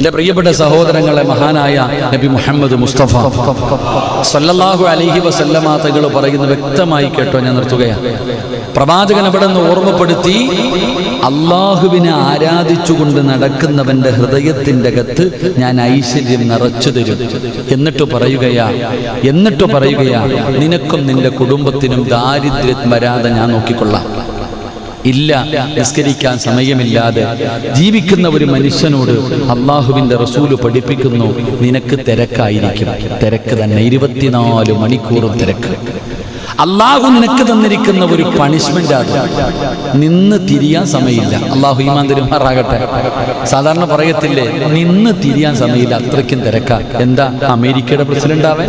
എന്റെ പ്രിയപ്പെട്ട സഹോദരങ്ങളെ മഹാനായ നബി മുഹമ്മദ് മുസ്തഫ. സല്ലല്ലാഹു അലൈഹി വസല്ലമാതകൾ പറയുന്ന വ്യക്തമായി കേട്ടോ ഞാൻ നിർത്തുകയാണ്. പ്രവാചകൻ അവിടെ നിന്ന് ഓർമ്മപ്പെടുത്തി അള്ളാഹുവിനെ ആരാധിച്ചുകൊണ്ട് നടക്കുന്നവന്റെ ഹൃദയത്തിന്റെ അകത്ത് ഞാൻ ഐശ്വര്യം നിറച്ചു തരും. എന്നിട്ട് പറയുകയാ എന്നിട്ട് പറയുകയാ നിനക്കും നിന്റെ കുടുംബത്തിനും ദാരിദ്ര്യം വരാതെ ഞാൻ നോക്കിക്കൊള്ളാം. ഇല്ല നിസ്കരിക്കാൻ സമയമില്ലാതെ ജീവിക്കുന്ന ഒരു മനുഷ്യനോട് അള്ളാഹുവിന്റെ റസൂൽ പഠിപ്പിക്കുന്നു നിനക്ക് തിരക്കായിരിക്കും. തിരക്ക് തന്നെ ഇരുപത്തിനാല് മണിക്കൂറും തിരക്ക്. അള്ളാഹു നിനക്ക് തന്നിരിക്കുന്ന ഒരു പണിഷ്മെന്റ് അത്. നിന്ന് തിരിയാൻ സമയമില്ല. അള്ളാഹു ഈമാൻ തരുമാറാകട്ടെ. സാധാരണ പറയത്തില്ലേ നിന്ന് തിരിയാൻ സമയമില്ല അത്രയ്ക്കും തിരക്ക. എന്താ അമേരിക്കയുടെ പ്രസിഡന്റ് ആവേ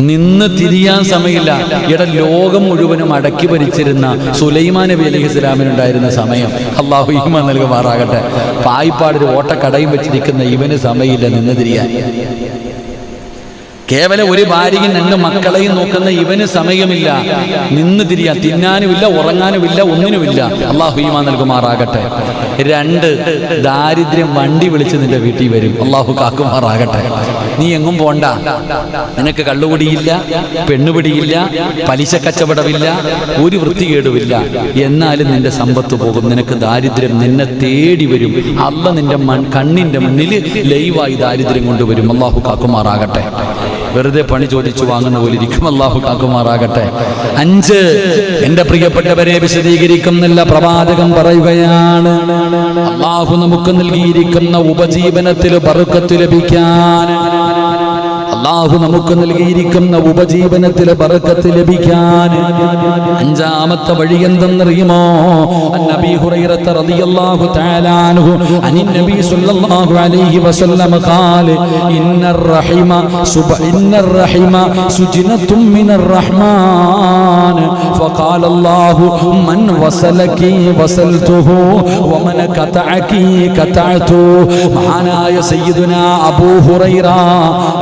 നിന്ന് തിരിയാൻ സമയമില്ല. ഇട ലോകം മുഴുവനും അടക്കി ഭരിച്ചിരുന്ന സുലൈമാൻ നബി അലൈഹി ഇസ്ലാമിനുണ്ടായിരുന്ന സമയം. അള്ളാഹു ഈമാൻ നൽകുമാറാകട്ടെ. പായിപ്പാടൊരു ഓട്ടക്കടയും വെച്ചിരിക്കുന്ന ഇവന് സമയമില്ല നിന്ന് തിരിയാൻ. കേവലം ഒരു ഭാര്യയും രണ്ട് മക്കളെയും നോക്കുന്ന ഇവന് സമയമില്ല. നിന്ന് തിരിയാ തിന്നാനുമില്ല ഉറങ്ങാനുമില്ല ഒന്നിനുമില്ല. അള്ളാഹു ഈമാ നൽകുമാറാകട്ടെ. രണ്ട് ദാരിദ്ര്യം വണ്ടി വിളിച്ച് നിന്റെ വീട്ടിൽ വരും. അള്ളാഹു കാക്കുമാറാകട്ടെ. നീ എങ്ങും പോണ്ട. നിനക്ക് കള്ളുപിടിയില്ല പെണ്ണുപിടിയില്ല പലിശ കച്ചവടമില്ല ഒരു വൃത്തികേടുമില്ല. എന്നാലും നിന്റെ സമ്പത്ത് പോകും. നിനക്ക് ദാരിദ്ര്യം നിന്നെ തേടി വരും. അല്ല നിന്റെ മൺ കണ്ണിന്റെ മുന്നിൽ ലൈവായി ദാരിദ്ര്യം കൊണ്ടുവരും. അള്ളാഹു കാക്കുമാറാകട്ടെ. വെറുതെ പണി ചോദിച്ചു വാങ്ങുന്ന പോലെ ഇരിക്കും. അള്ളാഹു കാക്കുമാറാകട്ടെ. അഞ്ച് എന്റെ പ്രിയപ്പെട്ടവരെ വിശദീകരിക്കുന്നില്ല പ്രവാചകം പറയുകയാണ്. അള്ളാഹു നമുക്ക് നൽകിയിരിക്കുന്ന ഉപജീവനത്തിൽ ബറുക്കത്ത് ലഭിക്കാൻ അള്ളാഹു നമുക്ക് നൽകിയിരിക്കുന്ന ഉപജീവനത്തിൽ ബറക്കത്ത് ലഭിക്കാൻ അഞ്ചാമത്തെ വഴി എന്തെന്നറിയുമോ നബി ഹുറൈറത്ത റളിയല്ലാഹു തആല അൻഹു അനിൻ നബി സല്ലല്ലാഹു അലൈഹി വസല്ലം ഖാല ഇന്നർ റഹിമ സുബ ഇന്നർ റഹിമ സുജ്നത്തും മിനർ റഹ്മാൻ فقال الله من وصلك وصلته ومن قطعك قطعته മഹാനായ സയ്യിദുന അബൂ ഹുറൈറ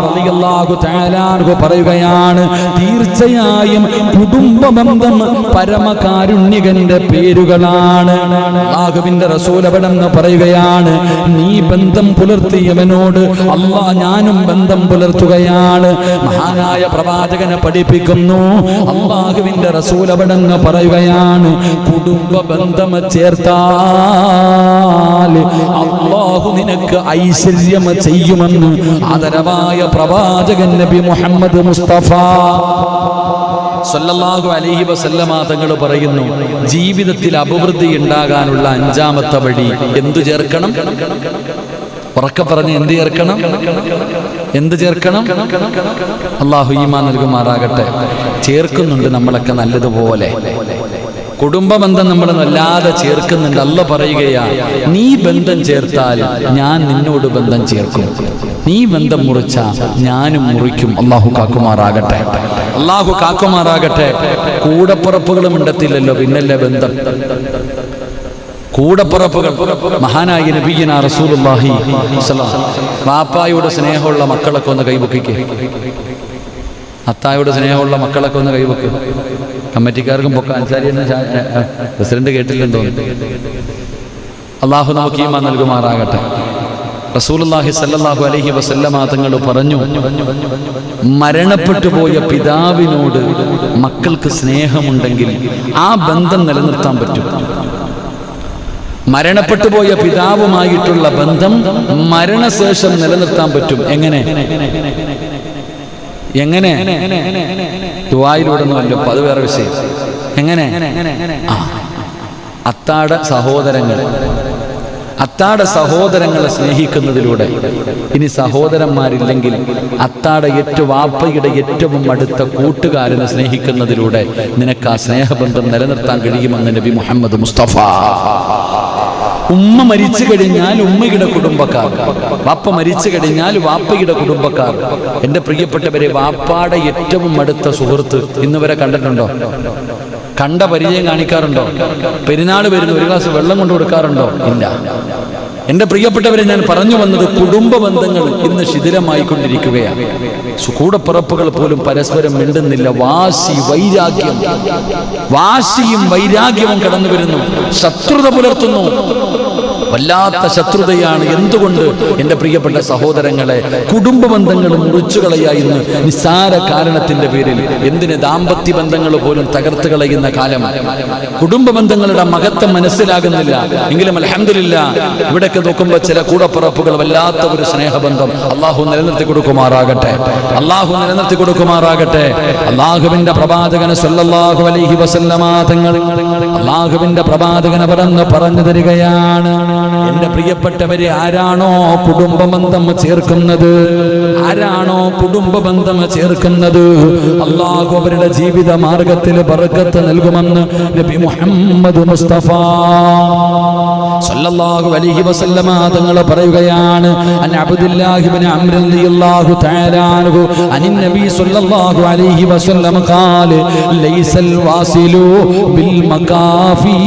റളിയല്ലാഹു തആല അൻഹു പറയുകയാണ് തീർച്ചയായും കുടുംബ ബന്ധം പരമകാരുണ്യകന്റെ പേരുകളാണ്. അള്ളാഹുവിന്റെ റസൂൽ അവിടെന്ന് പറയുകയാണ് നീ ബന്ധം പുലർത്തിയവനോട് അള്ളാ ഞാനും ബന്ധം പുലർത്തുകയാണ്. മഹാനായ പ്രവാചകനെ പഠിപ്പിക്കുന്നു അള്ളാഹുവിന്റെ റസൂൽ അവിടെന്ന് പറയുകയാണ് കുടുംബ ബന്ധം ചേർത്താൽ അള്ളാഹു നിനക്ക് ഐശ്വര്യം ചെയ്യുമെന്ന് ആദരവായ പ്രവാചകൻ നബി മുഹമ്മദ് മുസ്തഫ. സല്ലല്ലാഹു അലൈഹി വസല്ലമ തങ്ങൾ പറയുന്നു ജീവിതത്തിൽ അഭിവൃദ്ധി ഉണ്ടാകാനുള്ള അഞ്ചാമത്തെ വഴി എന്തു ചേർക്കണം? ഉറക്കെ പറഞ്ഞ് എന്ത് ചേർക്കണം? എന്ത് ചേർക്കണം? അള്ളാഹു ഈമാ നൽകുമാറാകട്ടെ. ചേർക്കുന്നുണ്ട് നമ്മളൊക്കെ നല്ലതുപോലെ. കുടുംബ ബന്ധം നമ്മൾ വല്ലാതെ ചേർക്കുന്നുണ്ട്. അല്ല പറയുകയാ നീ ബന്ധം ചേർത്താൽ ഞാൻ നിന്നോട് ബന്ധം ചേർക്കും. നീ ബന്ധം മുറിച്ച ഞാനും മുറിക്കും. അള്ളാഹു കാക്കുമാറാകട്ടെ. അള്ളാഹു കാക്കുമാറാകട്ടെ. കൂടപ്പുറപ്പുകളും ഉണ്ടത്തില്ലല്ലോ പിന്നല്ലേ ബന്ധം. കൂടപ്പുറപ്പുകൾ. മഹാനായ നബീന റസൂലുള്ളാഹി വാപ്പായോട് സ്നേഹമുള്ള മക്കളൊക്കെ ഒന്ന് കൈവക്കിക്കേ അത്തായുടെ സ്നേഹമുള്ള മക്കളൊക്കെ ഒന്ന് കൈവക്ക് കമ്മിറ്റിക്കാർക്കും പൊക്ക അൻസാരി പ്രസിഡന്റ് കേട്ടില്ലെന്ന് തോന്നുന്നു. അള്ളാഹു നമുക്ക് ഈമാ നൽകുമാറാകട്ടെ. റസൂലുള്ളാഹി സല്ലല്ലാഹു അലൈഹി വസല്ലമ തങ്ങൾ പറഞ്ഞു മരണപ്പെട്ടു പോയ പിതാവിനോട് മക്കൾക്ക് സ്നേഹമുണ്ടെങ്കിൽ ആ ബന്ധം നിലനിർത്താൻ പറ്റും. മരണപ്പെട്ടു പോയ പിതാവുമായിട്ടുള്ള ബന്ധം മരണശേഷം നിലനിർത്താൻ പറ്റും. എങ്ങനെ? എങ്ങനെ? ദുബായിലൂടെ ഒന്നുമല്ലോ അത് വേറെ വിഷയം. എങ്ങനെ? അത്താട സഹോദരങ്ങൾ. അത്താട സഹോദരങ്ങളെ സ്നേഹിക്കുന്നതിലൂടെ. ഇനി സഹോദരന്മാരില്ലെങ്കിൽ അത്താട ഏറ്റവും വാപ്പയുടെ ഏറ്റവും അടുത്ത കൂട്ടുകാരനെ സ്നേഹിക്കുന്നതിലൂടെ നിനക്ക് ആ സ്നേഹബന്ധം നിലനിർത്താൻ കഴിയുമെന്ന് നബി മുഹമ്മദ് മുസ്തഫ. ഉമ്മ മരിച്ചു കഴിഞ്ഞാൽ ഉമ്മയുടെ കുടുംബക്കാർ. വാപ്പ മരിച്ചു കഴിഞ്ഞാൽ വാപ്പയുടെ കുടുംബക്കാർ. എന്റെ പ്രിയപ്പെട്ടവരെ വാപ്പാടെ ഏറ്റവും അടുത്ത സുഹൃത്ത് ഇന്ന് വരെ കണ്ടിട്ടുണ്ടോ? കണ്ട പരിചയം കാണിക്കാറുണ്ടോ? പെരുന്നാൾ വരുന്ന ഒരു ഗ്ലാസ് വെള്ളം കൊണ്ടു കൊടുക്കാറുണ്ടോ? ഇല്ല. എന്റെ പ്രിയപ്പെട്ടവരെ ഞാൻ പറഞ്ഞു വന്നത് കുടുംബ ബന്ധങ്ങൾ ഇന്ന് ശിഥിലമായിക്കൊണ്ടിരിക്കുകയാണ്. സുകൂടപ്പുറപ്പുകൾ പോലും പരസ്പരം മിണ്ടുന്നില്ല. വാശി വൈരാഗ്യം. വാശിയും വൈരാഗ്യവും കടന്നു വരുന്നു ശത്രുത പുലർത്തുന്നു. വല്ലാത്ത ശത്രുതയാണ് എന്തുകൊണ്ട് എന്റെ പ്രിയപ്പെട്ട സഹോദരങ്ങളെ? കുടുംബ ബന്ധങ്ങൾ മുറിച്ചു കളയുക ഇന്ന് നിസ്സാര കാരണത്തിന്റെ പേരിൽ എന്തിന് ദാമ്പത്യ ബന്ധങ്ങൾ പോലും തകർത്ത് കളയുന്ന കാലം? കുടുംബ ബന്ധങ്ങളുടെ മഹത്വം മനസ്സിലാകുന്നില്ല. എങ്കിലും അലഹമില്ല ഇവിടേക്ക് നോക്കുമ്പോൾ ചില കൂടപ്പുറപ്പുകൾ വല്ലാത്ത ഒരു സ്നേഹബന്ധം അള്ളാഹു നിലനിർത്തി കൊടുക്കുമാറാകട്ടെ. അള്ളാഹു നിലനിർത്തി കൊടുക്കുമാറാകട്ടെ. അള്ളാഹുവിന്റെ പ്രവാചകന് സല്ലല്ലാഹു അലൈഹി വസല്ലമ തങ്ങൾ അള്ളാഹുവിന്റെ പ്രവാചകൻ പറഞ്ഞു പറഞ്ഞു തരികയാണ്. എന്റെ പ്രിയപ്പെട്ടവരെ ആരാണോ കുടുംബ ബന്ധം ചേർക്കുന്നത്? ആരാണോ കുടുംബ ബന്ധം ചേർക്കുന്നത്? അള്ളാഹു അവരുടെ ജീവിത മാർഗത്തിൽ ബർക്കത്ത് നൽകുമെന്ന് നബി മുഹമ്മദ് മുസ്തഫ സല്ലല്ലാഹു അലൈഹി വസല്ലമ തങ്ങൾ പറയുകയാണ് അൻ അബ്ദുല്ലാഹി ഇബ്നു അംർ റളിയല്ലാഹു തആല അൻഹു അനിൻ നബി സല്ലല്ലാഹു അലൈഹി വസല്ലം ഖാല ലൈസൽ വാസിലു ബിൽ മകാഫീൻ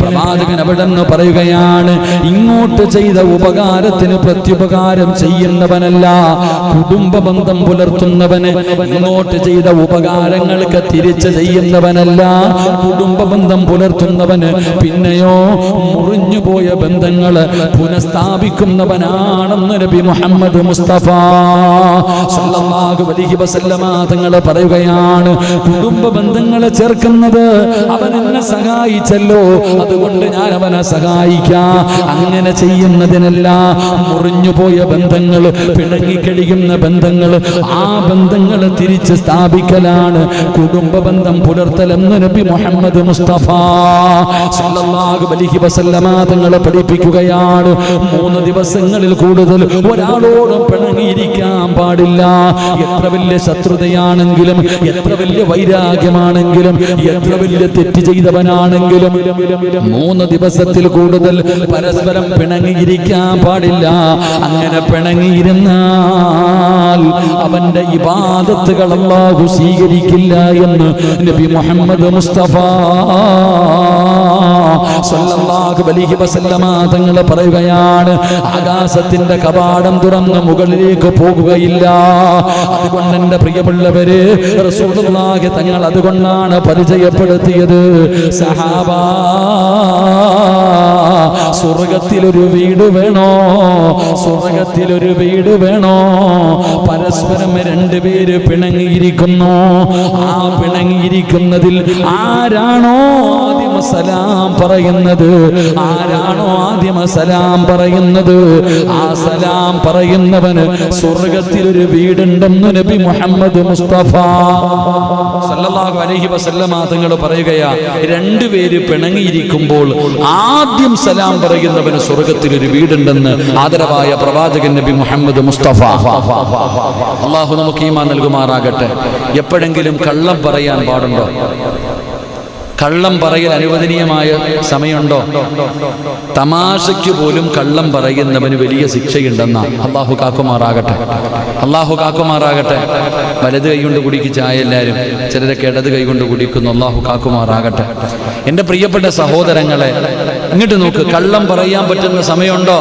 പ്രവാചകൻ അവിടെ നിന്ന് പറയുകയാണ് ഇങ്ങോട്ട് ചെയ്ത ഉപകാരത്തിന് പ്രത്യുപകാരം ചെയ്യുന്നവനല്ല കുടുംബ ബന്ധം പുലർത്തുന്നവന് ഇങ്ങോട്ട് ചെയ്ത ഉപകാരങ്ങൾക്ക് തിരിച്ച് ചെയ്യുന്നവനല്ല കുടുംബ ബന്ധം പുലർത്തുന്നവന് പിന്നെയോ മുറിഞ്ഞുപോയ ബന്ധങ്ങൾ പുനഃസ്ഥാപിക്കുന്നവനാണെന്ന് നബി മുഹമ്മദ് മുസ്തഫ തങ്ങൾ പറയുകയാണ് കുടുംബ ബന്ധങ്ങളെ ചേർക്കുന്നത് അവൻ എന്നെ സഹായിച്ചല്ലോ അതുകൊണ്ട് ഞാൻ അവനെ സഹായിക്കാം. അങ്ങനെ ചെയ്യുന്നതിനല്ല മുറിഞ്ഞുപോയ ബന്ധങ്ങൾ പിണങ്ങിക്കഴിയുന്ന ബന്ധങ്ങൾ ആ ബന്ധങ്ങൾ തിരിച്ച് സ്ഥാപിക്കലാണ് കുടുംബ ബന്ധം പുലർത്തലെന്ന് നബി മുഹമ്മദ് മുസ്തഫ സല്ലല്ലാഹു അലൈഹി വസല്ലമ തങ്ങളെ പഠിപ്പിക്കുകയാണ്. മൂന്ന് ദിവസങ്ങളിൽ കൂടുതൽ ഒരാളോടും പിണങ്ങിയിരിക്കാൻ പാടില്ല. എത്ര വലിയ ശത്രുതയാണെങ്കിലും എത്ര വലിയ വൈരാഗ്യമാണെങ്കിലും എത്ര വലിയ തെറ്റ് ചെയ്തവനാണെങ്കിലും മൂന്ന് ദിവസത്തിൽ കൂടുതൽ പരസ്പരം പിണങ്ങിയിരിക്കാൻ പാടില്ല. അങ്ങനെ പിണങ്ങിയിരുന്നാൽ അവന്റെ ഇബാദത്തുകൾ അല്ലാഹു സ്വീകരിക്കില്ല എന്ന് നബി മുഹമ്മദ് മുസ്തഫ തങ്ങൾ പറയുകയാണ് ആകാശത്തിന്റെ കപാടം തുറന്ന് മുകളിലേക്ക് പോകുകയില്ല. അതുകൊണ്ട് എന്റെ പ്രിയമുള്ളവര് തങ്ങൾ അതുകൊണ്ടാണ് പരിചയപ്പെടുത്തിയത്. സഹാബ സ്വർഗത്തിലൊരു വീട് വേണോ? സ്വർഗത്തിലൊരു വീട് വേണോ? പരസ്പരം രണ്ടുപേര് പിണങ്ങിയിരിക്കുന്നു. ആ പിണങ്ങിയിരിക്കുന്നതിൽ ആരാണോ ആദ്യം സലാം പറയുന്നത്? ആരാണോ ആദ്യം സലാം പറയുന്നത്? ആ സലാം പറയുന്നവന് സ്വർഗത്തിലൊരു വീടുണ്ടെന്ന് നബി മുഹമ്മദ് മുസ്തഫ. സല്ലല്ലാഹു അലൈഹി വസല്ലമ തങ്ങൾ പറയുകയാ രണ്ടുപേര് പിണങ്ങിയിരിക്കുമ്പോൾ ആദ്യം സലാം പറയുന്നവന് സ്വർഗത്തിൽ ഒരു വീടുണ്ടെന്ന് ആദരവായ പ്രവാചകൻ നബി മുഹമ്മദ് മുസ്തഫ. അള്ളാഹു നമുക്ക് ഈമാ നൽകുമാറാകട്ടെ. എപ്പോഴെങ്കിലും കള്ളം പറയാൻ പാടുണ്ടോ? കള്ളം പറയൽ അനുവദനീയമായ സമയമുണ്ടോ? തമാശയ്ക്ക് പോലും കള്ളം പറയുന്നവന് വലിയ ശിക്ഷയുണ്ടെന്ന അള്ളാഹു കാക്കുമാറാകട്ടെ. അള്ളാഹു കാക്കുമാറാകട്ടെ. വലത് കൈകൊണ്ട് കുടിക്ക് ചായ എല്ലാവരും ചിലരൊക്കെ ഇടത് കൈകൊണ്ട് കുടിക്കുന്നു. അള്ളാഹു കാക്കുമാറാകട്ടെ. എന്റെ പ്രിയപ്പെട്ട സഹോദരങ്ങളെ ഇങ്ങോട്ട് നോക്ക് കള്ളം പറയാൻ പറ്റുന്ന സമയമുണ്ടോ?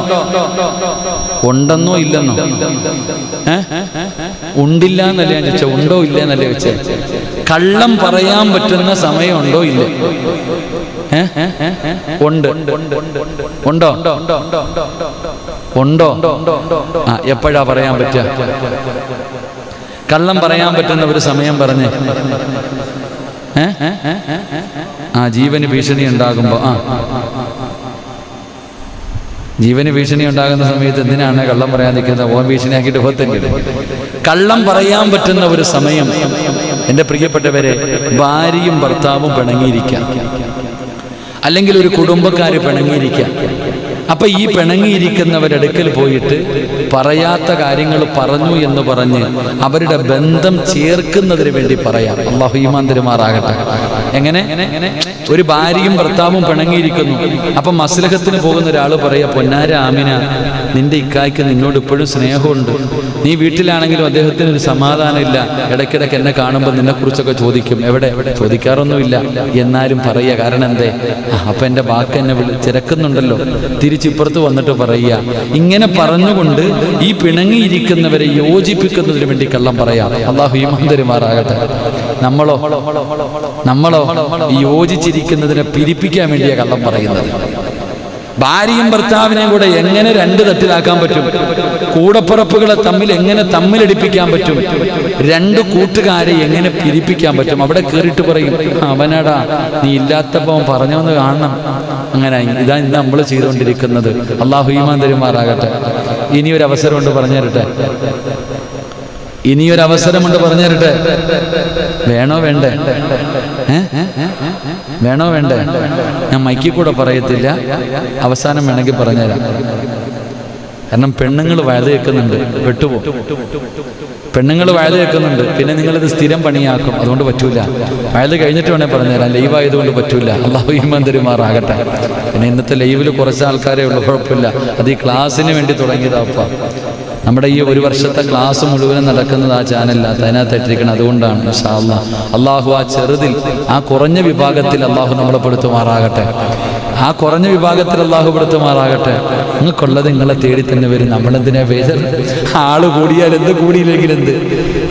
ഉണ്ടെന്നോ ഇല്ലെന്നോ? ഏ? ഉണ്ടില്ല എന്നല്ലേ ഞാൻ ചോദിച്ചത് ഉണ്ടോ ഇല്ല എന്നല്ലേ ചോദിച്ചത് കള്ളം പറയാൻ പറ്റുന്ന സമയമുണ്ടോ ഇല്ല? ഉണ്ട്. ഉണ്ടോ? ഉണ്ടോ? ആ എപ്പോഴാ പറയാൻ പറ്റുക? കള്ളം പറയാൻ പറ്റുന്ന ഒരു സമയം പറഞ്ഞേ? ആ ജീവന് ഭീഷണി ഉണ്ടാകുമ്പോ ആ. ജീവന് ഭീഷണി ഉണ്ടാകുന്ന സമയത്ത് എന്തിനാണ് കള്ളം പറയാൻ നിൽക്കുന്നത്? ഓൻ ഭീഷണിയാക്കിയിട്ട് പോത്തെങ്കിലും കള്ളം പറയാൻ പറ്റുന്ന ഒരു സമയം. എന്റെ പ്രിയപ്പെട്ടവരെ ഭാര്യയും ഭർത്താവും പിണങ്ങിയിരിക്കാം. അല്ലെങ്കിൽ ഒരു കുടുംബക്കാർ പിണങ്ങിയിരിക്കാം. അപ്പൊ ഈ പിണങ്ങിയിരിക്കുന്നവരടുക്കൽ പോയിട്ട് പറയാത്ത കാര്യങ്ങൾ പറഞ്ഞു എന്ന് പറഞ്ഞ് അവരുടെ ബന്ധം ചേർക്കുന്നതിന് വേണ്ടി പറയാം. അള്ളാഹു ഈമാൻ തരുമാറാകട്ടെ. എങ്ങനെ? ഒരു ഭാര്യയും ഭർത്താവും പിണങ്ങിയിരിക്കുന്നു. അപ്പൊ മസ്ലഹത്തിന് പോകുന്ന ഒരാൾ പറയാ പൊന്നാര ആമിന നിന്റെ ഇക്കായ്ക്ക് നിന്നോട് ഇപ്പോഴും സ്നേഹമുണ്ട്. നീ വീട്ടിലാണെങ്കിലും അദ്ദേഹത്തിന് ഒരു സമാധാനമില്ല ഇടയ്ക്കിടയ്ക്ക് എന്നെ കാണുമ്പോൾ നിന്നെ കുറിച്ചൊക്കെ ചോദിക്കും. എവിടെ? ചോദിക്കാറൊന്നുമില്ല. എന്നാലും പറയുക കാരണം എന്തേ? അപ്പൊ എന്റെ വാക്ക് എന്നെ വിളി ചിരക്കുന്നുണ്ടല്ലോ തിരിച്ചിപ്പുറത്ത് വന്നിട്ട് പറയുക. ഇങ്ങനെ പറഞ്ഞുകൊണ്ട് ഈ പിണങ്ങിയിരിക്കുന്നവരെ യോജിപ്പിക്കുന്നതിന് വേണ്ടി കള്ളം പറയാം. അള്ളാഹു ഈ തരുമാറാകട്ടെ നമ്മളോ നമ്മളോ യോജിച്ചിരിക്കുന്നതിനെ പിരിപ്പിക്കാൻ വേണ്ടിയാ കള്ളം പറയുന്നത്. ഭാര്യയും ഭർത്താവിനെയും കൂടെ എങ്ങനെ രണ്ട് തട്ടിലാക്കാൻ പറ്റും? കൂടപ്പുറപ്പുകളെ തമ്മിൽ എങ്ങനെ തമ്മിലടിപ്പിക്കാൻ പറ്റും? രണ്ട് കൂട്ടുകാരെ എങ്ങനെ പിരിപ്പിക്കാൻ പറ്റും? അവിടെ കയറിയിട്ട് പറയും അവനടാ നീ ഇല്ലാത്തപ്പോ അവൻ പറഞ്ഞോന്ന് കാണണം. അങ്ങനെ ഇതാ ഇന്ന് നമ്മൾ ചെയ്തുകൊണ്ടിരിക്കുന്നത്. അള്ളാഹു ഈമാൻ തരുമാറാകട്ടെ ഇനി ഒരു അവസരമുണ്ട് പറഞ്ഞു തരട്ടെ ഇനിയൊരു അവസരമുണ്ട് പറഞ്ഞു തരട്ടെ വേണോ വേണ്ടേ? വേണോ വേണ്ടേ? ഞാൻ മൈക്കിൽ കൂടെ പറയത്തില്ല. അവസാനം വേണമെങ്കിൽ പറഞ്ഞുതരാം. കാരണം പെണ്ണുങ്ങൾ വയത് കേൾക്കുന്നുണ്ട് വെട്ടുപോകും പെണ്ണുങ്ങൾ വയത് കേൾക്കുന്നുണ്ട് പിന്നെ നിങ്ങളിത് സ്ഥിരം പണിയാക്കും. അതുകൊണ്ട് പറ്റൂല. വയത് കഴിഞ്ഞിട്ട് വേണേൽ പറഞ്ഞുതരാം. ലൈവ് ആയതുകൊണ്ട് പറ്റൂല. അള്ളാഹു ഈമാൻ തരുമാറാകട്ടെ. പിന്നെ ഇന്നത്തെ ലൈവിൽ കുറച്ച് ആൾക്കാരെ ഉള്ളു. കുഴപ്പമില്ല. അത് ഈ ക്ലാസ്സിന് വേണ്ടി തുടങ്ങിയതാ അപ്പ നമ്മുടെ ഈ ഒരു വർഷത്തെ ക്ലാസ് മുഴുവനും നടക്കുന്നത് ആ ചാനലിനകത്ത് അതിനകത്ത് ഇട്ടിരിക്കണം അതുകൊണ്ടാണ്. അള്ളാഹു ആ ചെറുതിൽ ആ കുറഞ്ഞ വിഭാഗത്തിൽ അള്ളാഹു നമ്മളെ പെടുത്തുമാറാകട്ടെ. ആ കുറഞ്ഞ വിഭാഗത്തിൽ അള്ളാഹു പെടുത്തുമാറാകട്ടെ. നിങ്ങൾക്കുള്ളത് നിങ്ങളെ തേടി തന്നെ വരും. നമ്മളെന്തിനാ വേദ ആൾ കൂടിയാൽ എന്ത് കൂടിയില്ലെങ്കിൽ എന്ത്?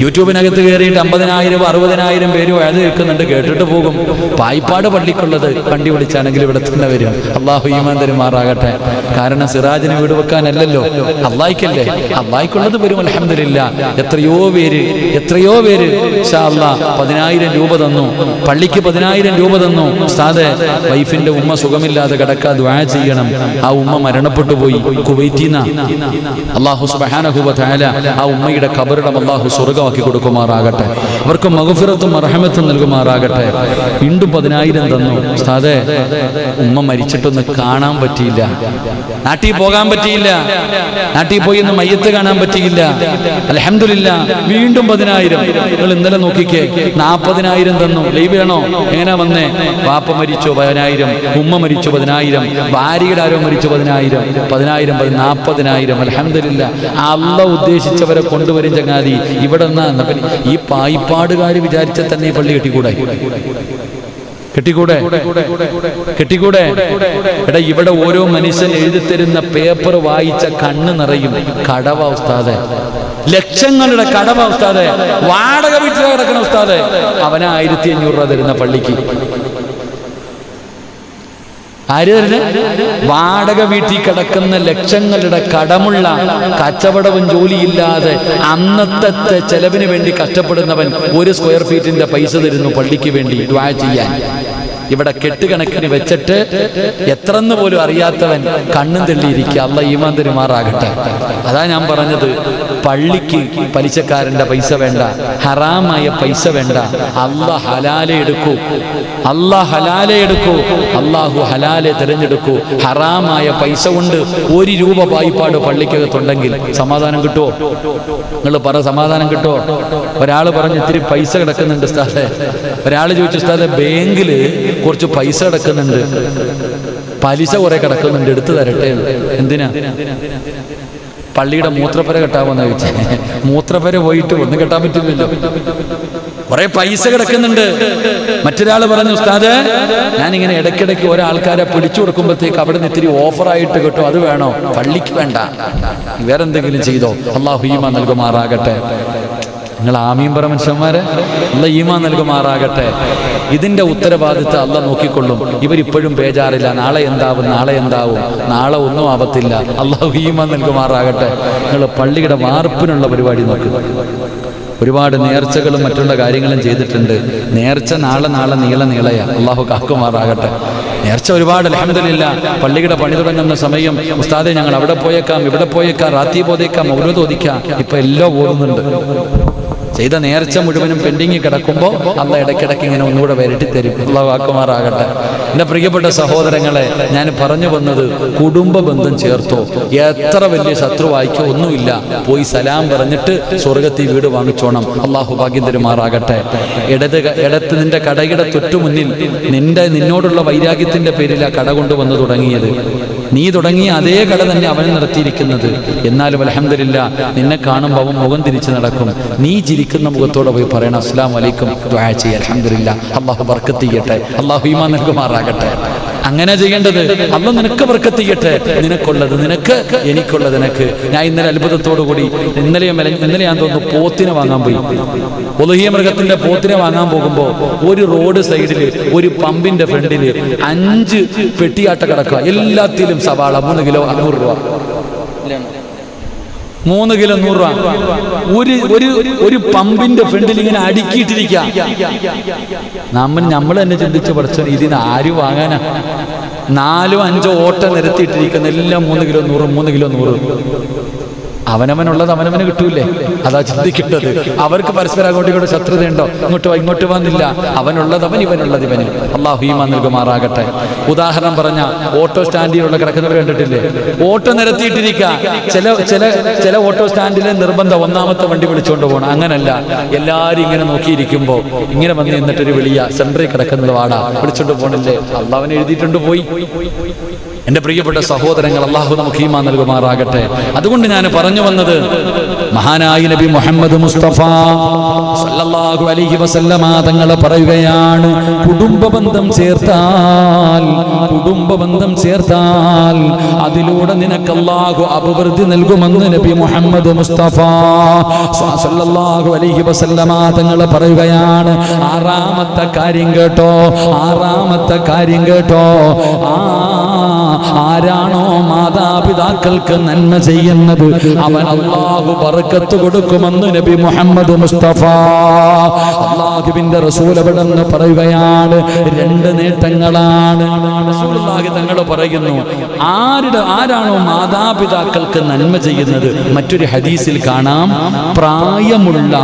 യൂട്യൂബിനകത്ത് കയറിയിട്ട് അമ്പതിനായിരം അറുപതിനായിരം പേര് വയത് കേൾക്കുന്നുണ്ട് കേട്ടിട്ട് പോകും. പായിപ്പാട് പള്ളിക്കുള്ളത് വണ്ടി വിളിച്ചാണെങ്കിൽ ഇവിടെ തന്നെ വരും. അള്ളാഹു ഈമാൻ തരുമാറാകട്ടെ. കാരണം സിറാജിന് വീട് വെക്കാനല്ലല്ലോ. അള്ളാഹിക്കല്ലേ? അള്ളാഹിക്കുള്ളത് വരും അലഹമില്ല എത്രയോ പേര് എത്രയോ പേര് പതിനായിരം രൂപ തന്നു. പള്ളിക്ക് പതിനായിരം രൂപ തന്നു. സാതെ വൈഫിന്റെ ഉമ്മ സുഖമില്ലാതെ കിടക്കാ ദ്വാ ചെയ്യണം. ആ ഉമ്മ മരണപ്പെട്ടു പോയി. കുവൈറ്റീന്ന അള്ളാഹു ആ ഉമ്മയുടെ കബറിടം അള്ളാഹു സ്വർഗമാക്കി കൊടുക്കുമാറാകട്ടെ. അവർക്ക് മകഫിറത്തും അർഹമത്തും നൽകുമാറാകട്ടെ. വീണ്ടും പതിനായിരം തന്നു. ഉസ്താദെ ഉമ്മ മരിച്ചിട്ടൊന്ന് കാണാൻ പറ്റിയില്ല. നാട്ടിൽ പോകാൻ പറ്റിയില്ല. നാട്ടിൽ പോയി ഒന്ന് മയ്യത്ത് കാണാൻ പറ്റിയില്ല. അലഹമില്ല വീണ്ടും പതിനായിരം. നിങ്ങൾ ഇന്നലെ നോക്കിക്കേ നാൽപ്പതിനായിരം തന്നു. ലൈവ് വേണോ? എങ്ങനെ വന്നേ? പാപ്പ മരിച്ചു പതിനായിരം. ഉമ്മ മരിച്ചു പതിനായിരം. ഭാര്യയുടെ ആരോ മരിച്ചു പതിനായിരം. പതിനായിരം പതി നാൽപ്പതിനായിരം അലഹമില്ല അല്ല ഉദ്ദേശിച്ചവരെ കൊണ്ടുവരും ചങ്ങാതി. ഇവിടെ നിന്നാ ഈ പായിപ്പാടുകാർ വിചാരിച്ച തന്നെ ഈ പള്ളി കെട്ടിക്കൂടെ? കെട്ടിക്കൂടെ? കെട്ടിക്കൂടെ? എടാ ഇവിടെ ഓരോ മനുഷ്യൻ എഴുതിത്തരുന്ന പേപ്പർ വായിച്ച കണ്ണ് നിറയും. കടവ ഉസ്താദെ. ലക്ഷങ്ങളുടെ കടവ ഉസ്താദെ. വാടക വീട്ടിൽ കിടക്കണ ഉസ്താദെ. അവനായിരത്തി അഞ്ഞൂറ് രൂപ തരുന്ന പള്ളിക്ക്. ആര് വാടക വീട്ടിൽ കിടക്കുന്ന ലക്ഷങ്ങളുടെ കടമുള്ള കച്ചവടവും ജോലിയില്ലാതെ അന്നത്തെ ചെലവിന് വേണ്ടി കഷ്ടപ്പെടുന്നവൻ ഒരു സ്ക്വയർ ഫീറ്റിന്റെ പൈസ തരുന്നു പള്ളിക്ക് വേണ്ടി ദ്വാ ചെയ്യാൻ. ഇവിടെ കെട്ടുകണക്കിന് വെച്ചിട്ട് എത്രന്ന് പോലും അറിയാത്തവൻ കണ്ണും തെള്ളിയിരിക്കുക അല്ല ഈമാൻ തരുമാറാകട്ടെ. അതാ ഞാൻ പറഞ്ഞത്. പള്ളിക്ക് പലിശക്കാരന്റെ പൈസ വേണ്ട ഹറാമായ പൈസ വേണ്ട. അല്ല ഹലാലെ എടുക്കൂ. അല്ല ഹലാലെ എടുക്കൂ. അള്ളാഹു ഹലാലെ തിരഞ്ഞെടുക്കൂ. ഹറാമായ പൈസ കൊണ്ട് ഒരു രൂപ വായ്പാട് പള്ളിക്കകത്തുണ്ടെങ്കിൽ സമാധാനം കിട്ടുമോ നിങ്ങൾ പറ സമാധാനം കിട്ടുമോ ഒരാൾ പറഞ്ഞ് ഇത്തിരി പൈസ കിടക്കുന്നുണ്ട് സ്ഥലത്തെ ഒരാൾ ചോദിച്ചു സ്ഥലത്തെ ബാങ്കിൽ കുറച്ച് പൈസ കിടക്കുന്നുണ്ട്. പലിശ കുറെ കിടക്കുന്നുണ്ട്. എടുത്തു തരട്ടെ. എന്തിനാ? പള്ളിയുടെ മൂത്രപ്പര കെട്ടാമെന്ന് ചോദിച്ചേ. മൂത്രപ്പര പോയിട്ട് ഒന്നും കെട്ടാൻ പറ്റില്ലല്ലോ. കുറെ പൈസ കിടക്കുന്നുണ്ട്. മറ്റൊരാൾ പറഞ്ഞു ഉസ്താദ് ഞാനിങ്ങനെ ഇടയ്ക്കിടയ്ക്ക് ഒരാൾക്കാരെ പിടിച്ചു കൊടുക്കുമ്പോഴത്തേക്ക് അവിടെ നിന്ന് ഇത്തിരി ഓഫറായിട്ട് കിട്ടും. അത് വേണോ? പള്ളിക്ക് വേണ്ട. വേറെന്തെങ്കിലും ചെയ്തോ? അള്ളാഹു ഹീമ നൽകുമാറാകട്ടെ. നിങ്ങൾ ആമീൻ പറ മനുഷ്യന്മാരെ. അല്ല ഈമാ നൽകുമാറാകട്ടെ. ഇതിന്റെ ഉത്തരവാദിത്തം അല്ല നോക്കിക്കൊള്ളും. ഇവരിപ്പോഴും ബേജാറില്ല. നാളെ എന്താവും നാളെ എന്താവും. നാളെ ഒന്നും ആവത്തില്ല. അള്ളാഹു ഈമാ നൽകുമാറാകട്ടെ. നിങ്ങൾ പള്ളിയുടെ വാർപ്പിനുള്ള പരിപാടി നോക്കുക ഒരുപാട് നേർച്ചകളും മറ്റുള്ള കാര്യങ്ങളും ചെയ്തിട്ടുണ്ട്. നേർച്ച നാളെ നാളെ നീള നീളയ. അള്ളാഹു കാക്കുമാറാകട്ടെ. നേർച്ച ഒരുപാട് അലഹമില്ല പള്ളിയുടെ പണി തുടങ്ങുന്ന സമയം ഉസ്താദെ ഞങ്ങൾ അവിടെ പോയേക്കാം ഇവിടെ പോയേക്കാം റാത്തി പോതേക്കാം തോതിക്കാം ഇപ്പൊ എല്ലാം ഓടുന്നുണ്ട് ചെയ്ത നേർച്ച മുഴുവനും പെൻഡിങ് കിടക്കുമ്പോൾ അല്ല ഇടയ്ക്കിടയ്ക്ക് ഇങ്ങനെ ഒന്നുകൂടെ വരട്ടി തരും. ഉള്ളവാക്കുമാറാകട്ടെ എന്റെ പ്രിയപ്പെട്ട സഹോദരങ്ങളെ ഞാൻ പറഞ്ഞു വന്നത് കുടുംബ ബന്ധം ചേർത്തോ. എത്ര വലിയ ശത്രുവായിക്കോ ഒന്നുമില്ല. പോയി സലാം പറഞ്ഞിട്ട് സ്വർഗത്തിൽ വീട് വാങ്ങിച്ചോണം. അള്ളാഹു ഭാഗ്യം തരുമാറാകട്ടെ. ഇടത് ഇടത്ത് നിന്റെ കടയുടെ തൊട്ടു മുന്നിൽ നിന്റെ നിന്നോടുള്ള വൈരാഗ്യത്തിന്റെ പേരിൽ ആ കട കൊണ്ടുവന്ന് തുടങ്ങിയത്. നീ തുടങ്ങിയ അതേ കട തന്നെ അവൻ നിർത്തിയിരിക്കുന്നത്. എന്നാലും അലഹമില്ല നിന്നെ കാണുമ്പോൾ അവൻ മുഖം തിരിച്ചു നടക്കും. നീ ചിരിക്കുന്ന മുഖത്തോടെ പോയി പറയണം അസ്ലാം വലൈക്കും ദ്വാ ചെയ്യ അള്ളാഹു ബർക്കത്ത് ചെയ്യട്ടെ. അള്ളാഹു ഈമാ നൽകുമാറാകട്ടെ. അങ്ങനെ ചെയ്യേണ്ടത്. അല്ല നിനക്ക് ബർക്കത്ത് ചെയ്യട്ടെ. നിനക്കുള്ളത് നിനക്ക് എനിക്കുള്ളത് നിനക്ക്. ഞാൻ ഇന്നലെ അത്ഭുതത്തോടു കൂടി ഇന്നലെ ഇന്നലെ ഞാൻ തോന്നുന്നു പോത്തിനെ വാങ്ങാൻ പോയി. ഒലഹിയ മൃഗത്തിന്റെ പോത്തിനെ വാങ്ങാൻ പോകുമ്പോൾ ഒരു റോഡ് സൈഡിൽ ഒരു പമ്പിന്റെ ഫ്രണ്ടിൽ അഞ്ച് പെട്ടിയാട്ട കിടക്കുക. എല്ലാത്തിലും സവാള മൂന്ന് കിലോ അഞ്ഞൂറ് രൂപ. മൂന്ന് കിലോ നൂറ് രൂപ. ഒരു ഒരു ഒരു പമ്പിന്റെ ഫ്രണ്ടിൽ ഇങ്ങനെ അടുക്കിയിട്ടിരിക്കുക. നമ്മൾ നമ്മൾ തന്നെ ചിന്തിച്ച് പഠിച്ചു ഇതിന് ആര് വാങ്ങാനാ? നാലോ അഞ്ചോ ഓട്ടം നിരത്തിയിട്ടിരിക്കുന്ന എല്ലാം മൂന്ന് കിലോ നൂറ് മൂന്ന് കിലോ നൂറ്. അവനവനുള്ളത് അവനവന് കിട്ടൂലേ. അതാ ചിന്തിക്കേണ്ടത്. അവർക്ക് പരസ്പരം അങ്ങോട്ട് ഇങ്ങോട്ട് ശത്രുതയുണ്ടോ ഇങ്ങോട്ട് ഇങ്ങോട്ട് വന്നില്ല. അവനുള്ളത് അവൻ ഇവനുള്ളത് ഇവന്. അള്ളാഹു ഈമാ നൽകുമാറാകട്ടെ. ഉദാഹരണം പറഞ്ഞ ഓട്ടോ സ്റ്റാൻഡിലുള്ള കിടക്കുന്നവർ കണ്ടിട്ടില്ലേ? ഓട്ടോ നിരത്തിയിട്ടിരിക്കുക ചില ചില ചില ഓട്ടോ സ്റ്റാൻഡിലെ നിർബന്ധം ഒന്നാമത്തെ വണ്ടി വിളിച്ചുകൊണ്ട് പോകണം അങ്ങനല്ല. എല്ലാവരും ഇങ്ങനെ നോക്കിയിരിക്കുമ്പോൾ ഇങ്ങനെ വന്ന് നിന്നിട്ടൊരു വിളിയ. സെൻട്രിൽ കിടക്കുന്നത് വാടാ. വിളിച്ചോണ്ട് പോകണില്ലേ അള്ളാഹവൻ എഴുതിയിട്ടുണ്ട് പോയി. എന്റെ പ്രിയപ്പെട്ട സഹോദരങ്ങൾ അള്ളാഹു നമുക്ക് ഈമാ നൽകുമാറാകട്ടെ. അതുകൊണ്ട് ഞാൻ പറഞ്ഞു വന്നത് മഹാനായി നബി മുഹമ്മദ് മുസ്തഫ സല്ലല്ലാഹു അലൈഹി വസല്ലമ തങ്ങൾ പറയുകയാണ് കുടുംബ ബന്ധം ചേർത്താൽ കുടുംബ ബന്ധം ചേർത്താൽ അതിലൂടെ നിനക്ക് അല്ലാഹു അഭിവൃദ്ധി നൽകുമെന്ന് നബി മുഹമ്മദ് മുസ്തഫ സല്ലല്ലാഹു അലൈഹി വസല്ലമ തങ്ങൾ പറയുകയാണ്. ആറാമത്തെ കാര്യം കേട്ടോ ആറാമത്തെ കാര്യം കേട്ടോ. ആ ആരാണോ മാതാപിതാക്കൾക്ക് നന്മ ചെയ്യുന്നത്? അവൻ അള്ളാഹു പറക്കത്ത് കൊടുക്കുമെന്ന് നബി മുഹമ്മദ് മുസ്തഫ. അള്ളാഹുവിന്റെ റസൂലവിടെന്ന് പറയുകയാണ് രണ്ട് നേട്ടങ്ങളാണ്. തങ്ങൾ പറയുന്നു ആരുടെ ആരാണോ മാതാപിതാക്കൾക്ക് നന്മ ചെയ്യുന്നത്? മറ്റൊരു ഹദീസിൽ കാണാം പ്രായമുള്ള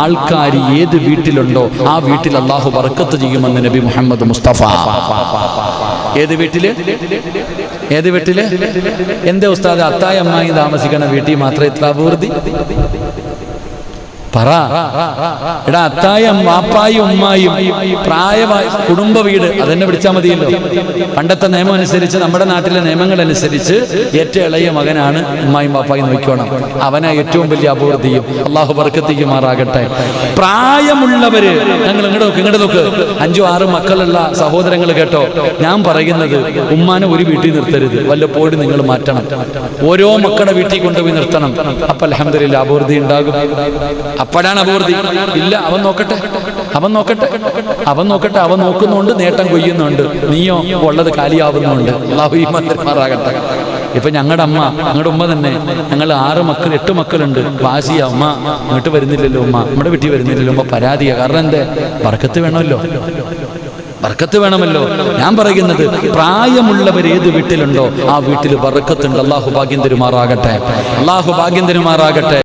ആൾക്കാർ ഏത് വീട്ടിലുണ്ടോ ആ വീട്ടിൽ അള്ളാഹു പറക്കത്ത് ചെയ്യുമെന്ന് നബി മുഹമ്മദ് മുസ്തഫ. ഏത് വീട്ടിൽ? ഏത് വീട്ടിൽ? എന്റെ ഉസ്താദ്? അത്തായ അമ്മായി താമസിക്കണ വീട്ടിൽ മാത്രമേ ഇത്ര അഭിവൃദ്ധി പറ. എടാ അത്തായും വാപ്പായും ഉമ്മായും പ്രായമായ കുടുംബ വീട് അതെന്നെ വിളിച്ചാൽ മതിയല്ലോ. പണ്ടത്തെ നിയമം അനുസരിച്ച് നമ്മുടെ നാട്ടിലെ നിയമങ്ങൾ അനുസരിച്ച് ഏറ്റവും ഇളയ മകനാണ് ഉമ്മായും വാപ്പായും നോക്കണം അവനെ ഏറ്റവും വലിയ അപൂർത്തിയും അള്ളാഹു വർക്കത്തിക്കുമാറാകട്ടെ പ്രായമുള്ളവര് ഞങ്ങൾ ഇങ്ങോട്ട് നോക്ക് ഇങ്ങോട്ട് നോക്ക്. അഞ്ചു ആറ് മക്കളുള്ള സഹോദരങ്ങൾ കേട്ടോ. ഞാൻ പറയുന്നത് ഉമ്മാനെ ഒരു വീട്ടിൽ നിർത്തരുത്. വല്ലപ്പോഴും നിങ്ങൾ മാറ്റണം. ഓരോ മക്കളുടെ വീട്ടിൽ കൊണ്ടുപോയി നിർത്തണം. അപ്പൊ അലഹമില്ല അപൂർത്തി ഉണ്ടാകും. അപ്പോഴാണ് അപൂർത്തി ഇല്ല അവൻ നോക്കട്ടെ അവൻ നോക്കട്ടെ അവൻ നോക്കട്ടെ അവൻ നോക്കുന്നുണ്ട് നേട്ടം കൊയ്യുന്നുണ്ട് നീയോ ഉള്ളത് കാലിയാവുന്നുണ്ട് മന്ത്രിമാറാകട്ടെ ഇപ്പൊ ഞങ്ങളുടെ അമ്മ ഞങ്ങളുടെ ഉമ്മ തന്നെ ഞങ്ങൾ ആറ് മക്കൾ എട്ട് മക്കളുണ്ട്. വാശിയ അമ്മ ഇങ്ങോട്ട് വരുന്നില്ലല്ലോ ഉമ്മ നമ്മുടെ വീട്ടിൽ വരുന്നില്ലല്ലോ ഉമ്മ പരാതിയാ. കാരണം എന്തേ? വർക്കത്ത് വേണമല്ലോ ബർക്കത്ത് വേണമല്ലോ. ഞാൻ പറയുന്നത് പ്രായമുള്ളവർ ഏത് വീട്ടിലുണ്ടോ ആ വീട്ടിൽ ബർക്കത്തുണ്ട്. അള്ളാഹു ഭാഗ്യം തരുമാറാകട്ടെ അള്ളാഹു ഭാഗ്യം തരുമാറാകട്ടെ.